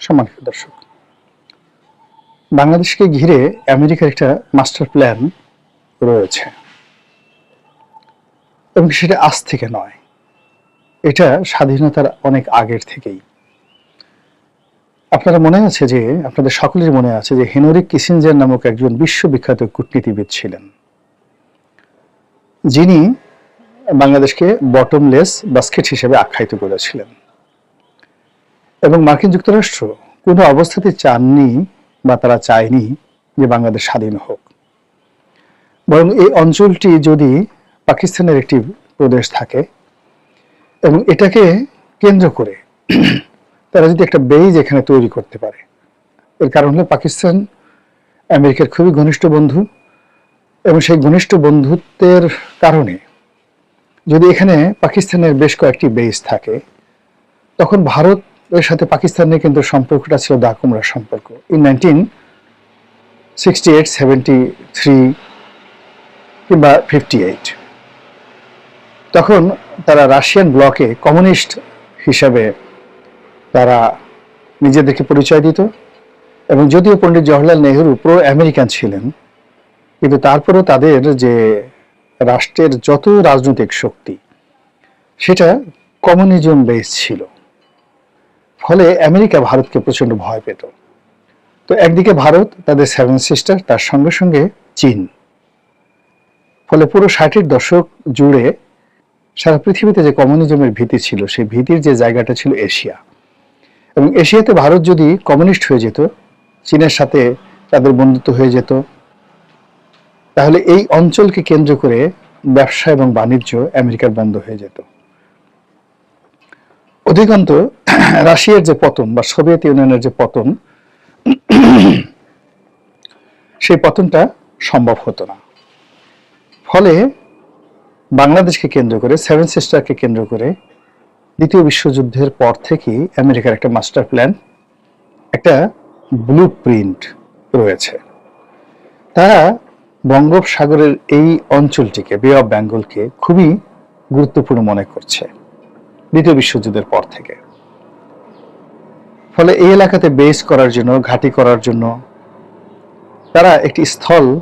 সম্মানিত দর্শক, বাংলাদেশকে ঘিরে আমেরিকার একটা মাস্টার প্ল্যান রয়েছে। এবং সেটা আজ থেকে নয়, এটা স্বাধীনতার অনেক আগের থেকেই। আপনারা মনে আছে যে, আপনাদের সকলের মনে আছে যে, হেনরি কিসিঞ্জার নামক একজন বিশ্ববিখ্যাত কূটনীতিবিদ ছিলেন। যিনি বাংলাদেশকে বটমলেস বাস্কেট হিসেবে আখ্যায়িত করেছিলেন। এবং মার্কিন যুক্তরাষ্ট্র কোনো অবস্থাতে চাননি বা তারা চায়নি যে বাংলাদেশ স্বাধীন হোক। বরং এই অঞ্চলটি যদি পাকিস্তানের একটি প্রদেশ থাকে এবং এটাকে কেন্দ্র করে তারা যদি একটা বেইজ এখানে তৈরি করতে পারে, এর কারণ হলো পাকিস্তান আমেরিকার খুবই ঘনিষ্ঠ বন্ধু এবং সেই ঘনিষ্ঠ বন্ধুত্বের কারণে যদি এখানে পাকিস্তানের বেশ কয়েকটি বেস থাকে, তখন ভারতের সাথে পাকিস্তানের কিন্তু সম্পর্কটা ছিল দাকুমরার সম্পর্ক। In nineteen sixty eight three কিংবা ফিফটি এইট তখন তারা রাশিয়ান ব্লকে কমিউনিস্ট হিসাবে তারা নিজেদেরকে পরিচয় দিত এবং যদিও পণ্ডিত জওয়াহরলাল নেহরু প্রো আমেরিকান ছিলেন, কিন্তু তারপরেও তাদের যে রাষ্ট্রের যত রাজনৈতিক শক্তি, সেটা কমিউনিজম বেস ছিল। ফলে আমেরিকা ভারতকে প্রচণ্ড ভয় পেত। তো একদিকে ভারত, তাদের সেভেন সিস্টার তার সঙ্গে সঙ্গে চীন। ফলে পুরো ষাটের দশক জুড়ে সারা পৃথিবীতে যে কমিউনিজমের ভীতি ছিল, সেই ভীতির যে জায়গাটা ছিল এশিয়া। এবং এশিয়াতে ভারত যদি কমিউনিস্ট হয়ে যেত, চীনের সাথে তাদের বন্ধুত্ব হয়ে যেত, তাহলে এই অঞ্চলকে কেন্দ্র করে ব্যবসা এবং বাণিজ্য আমেরিকার বন্ধ হয়ে যেত। অধিকান্ত রাশিয়ার যে পতন বা সোভিয়েত ইউনিয়নের যে পতন, সেই পতনটা সম্ভব হতো না। ফলে বাংলাদেশকে কেন্দ্র করে সেভেন সিস্টারকে কেন্দ্র করে দ্বিতীয় বিশ্বযুদ্ধের পর থেকেই আমেরিকার একটা মাস্টার প্ল্যান একটা ব্লু প্রিন্ট রয়েছে। তারা বঙ্গোপসাগরের এই অঞ্চলটিকে বে অফ বেঙ্গলকে খুবই গুরুত্বপূর্ণ মনে করছে। দ্বিতীয় বিশ্বযুদ্ধের পর থেকে। ফলে এই এলাকাতে বেস করার জন্য, ঘাঁটি করার জন্য তারা একটি স্থল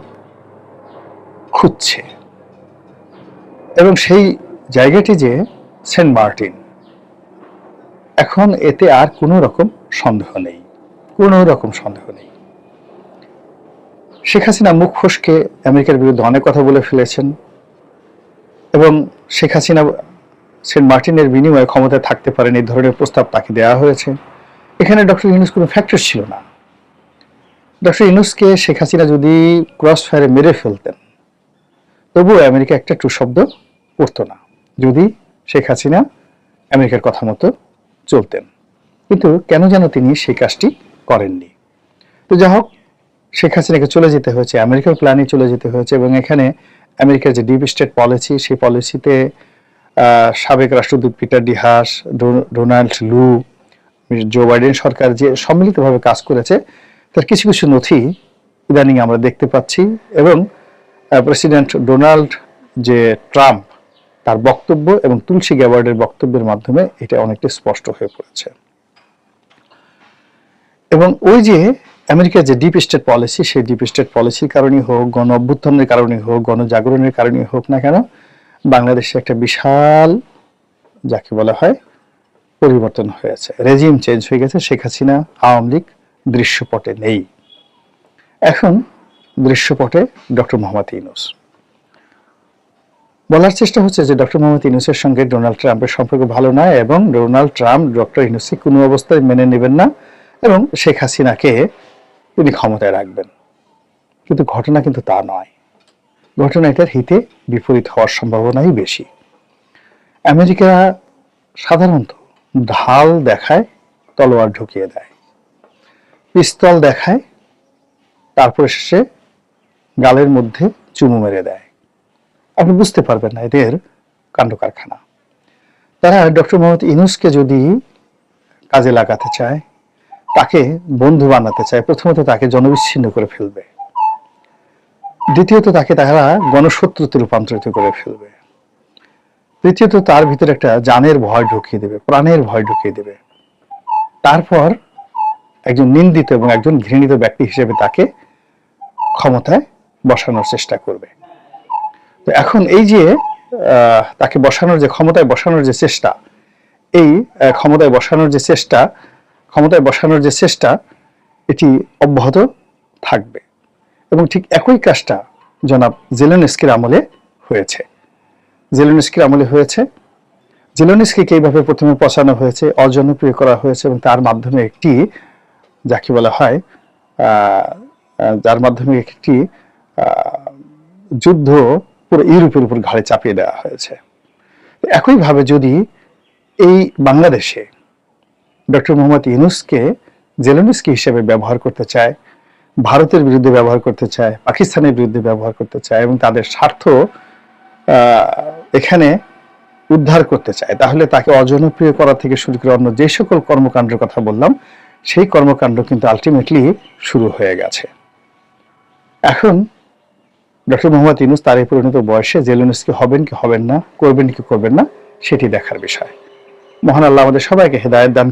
খুঁজছে। এবং সেই জায়গাটি যে সেন্ট মার্টিন, এখন এতে আর কোনো রকম সন্দেহ নেই। কোনো রকম সন্দেহ নেই। শেখ হাসিনা মুখ ফসকে আমেরিকার বিরুদ্ধে অনেক কথা বলে ফেলেছেন। এবং শেখ হাসিনা সেন্ট মার্টিনের বিনিময়ে ক্ষমতায় থাকতে পারেন এই ধরনের প্রস্তাব তাকে দেওয়া হয়েছে। এখানে ডক্টর ইউনুস কোনো ফ্যাক্টর ছিল না। ডক্টর ইউনুসকে শেখ হাসিনা যদি ক্রস ফায়ারে মেরে ফেলতেন, তবুও আমেরিকা একটা টু শব্দ করতো না, যদি শেখ হাসিনা আমেরিকার কথা মতো চলতেন। কিন্তু কেন যেন তিনি সেই কাজটি করেননি? তো যা হোক, শেখ হাসিনাকে চলে যেতে হয়েছে, আমেরিকার প্ল্যানে চলে যেতে হয়েছে এবং এখানে আমেরিকার যে ডিপ স্টেট পলিসি সেই পলিসিতে সাবেক রাষ্ট্রদূত পিটার ডিহাস ডোনাল্ড লু জো বাইডেন সরকার যে সম্মিলিতভাবে কাজ করেছে, তার কিছু কিছু নথি ইদানিং আমরা দেখতে পাচ্ছি এবং প্রেসিডেন্ট ডোনাল্ড যে ট্রাম্প, তার বক্তব্য এবং তুলসী গ্যাবার্ডের বক্তব্যের মাধ্যমে এটা অনেকটা স্পষ্ট হয়ে পড়েছে। এবং ওই যে আমেরিকার যে ডিপ স্টেট পলিসি সেই ডিপ স্টেট পলিসির কারণেই হোক গণ অভ্যুত্থানের কারণেই হোক, গণজাগরণের কারণেই হোক না কেন বাংলাদেশে একটা বিশাল, যাকে বলা হয়, পরিবর্তন হয়েছে। রেজিম চেঞ্জ হয়ে গেছে, শেখ হাসিনা আওয়ামী লীগ দৃশ্যপটে নেই। এখন দৃশ্যপটে ডক্টর মোহাম্মদ ইউনুস। বলার চেষ্টা হচ্ছে যে ডক্টর মোহাম্মদ ইউনুসের সঙ্গে ডোনাল্ড ট্রাম্পের সম্পর্ক ভালো নয় এবং ডোনাল্ড ট্রাম্প, ডক্টর ইউনুসকে কোনো অবস্থায় মেনে নেবেন না এবং শেখ হাসিনাকে তিনি ক্ষমতায় রাখবেন। কিন্তু ঘটনা কিন্তু তা নয়। ঘটনা এটার হিতে বিপরীত হওয়ার সম্ভাবনাই বেশি। আমেরিকা সাধারণত ঢাল দেখায়, তলোয়ার ঢুকিয়ে দেয়। পিস্তল দেখায়, তারপরে শেষে গালের মধ্যে চুমু মেরে দেয়। আপনি বুঝতে পারবেন না, এদের কাণ্ড কারখানা। তারা ডক্টর মোহাম্মদ ইনুসকে যদি কাজে লাগাতে চায়, তাকে বন্ধু বানাতে চায়, প্রথমত তাকে জনবিচ্ছিন্ন করে ফেলবে। দ্বিতীয়ত তাকে তারা গণশত্রুতে রূপান্তরিত করে ফেলবে। তৃতীয়ত তার ভিতরে একটা জানের ভয় ঢুকিয়ে দেবে, প্রাণের ভয় ঢুকিয়ে দেবে। তারপর একজন নিন্দিত এবং একজন ঘৃণিত ব্যক্তি হিসেবে তাকে ক্ষমতায় বসানোর চেষ্টা করবে। তো এখন এই যে তাকে বসানোর যে, ক্ষমতায় বসানোর যে চেষ্টা, এই ক্ষমতায় বসানোর যে চেষ্টা, ক্ষমতায় বসানোর যে চেষ্টা, এটি অব্যাহত থাকবে। এবং ঠিক একই কাজটা জনাব জেলেনস্কির আমলে হয়েছে। জেলেনস্কির আমলে হয়েছে। জেলেনস্কিকে এইভাবে প্রথমে পচানো হয়েছে, অজনপ্রিয় করা হয়েছে এবং তার মাধ্যমে একটি, যাকে বলা হয় যার মাধ্যমে একটি যুদ্ধ পুরো ইউরোপের উপর ঘাড়ে চাপিয়ে দেওয়া হয়েছে। একইভাবে যদি এই বাংলাদেশে ডক্টর মোহাম্মদ ইউনুসকে জেলেনস্কি হিসেবে ব্যবহার করতে চায় ভারতের বিরুদ্ধে ব্যবহার করতে চায়, পাকিস্তানের বিরুদ্ধে ব্যবহার করতে চায় এবং তাদের স্বার্থ এখানে উদ্ধার করতে চায়। তাহলে তাকে অজনপ্রিয় করা থেকে শুরু করে অন্য যে সকল কর্মকাণ্ডের কথা বললাম, সেই কর্মকাণ্ড কিন্তু আলটিমেটলি শুরু হয়ে গেছে। এখন ডক্টর মোহাম্মদ ইউনুস তার এই পরিণত বয়সে জেলেনস্কি হবেন কি হবেন না, করবেন কি করবেন না, সেটি দেখার বিষয়। মহান আল্লাহ আমাদের সবাইকে হেদায়ত দান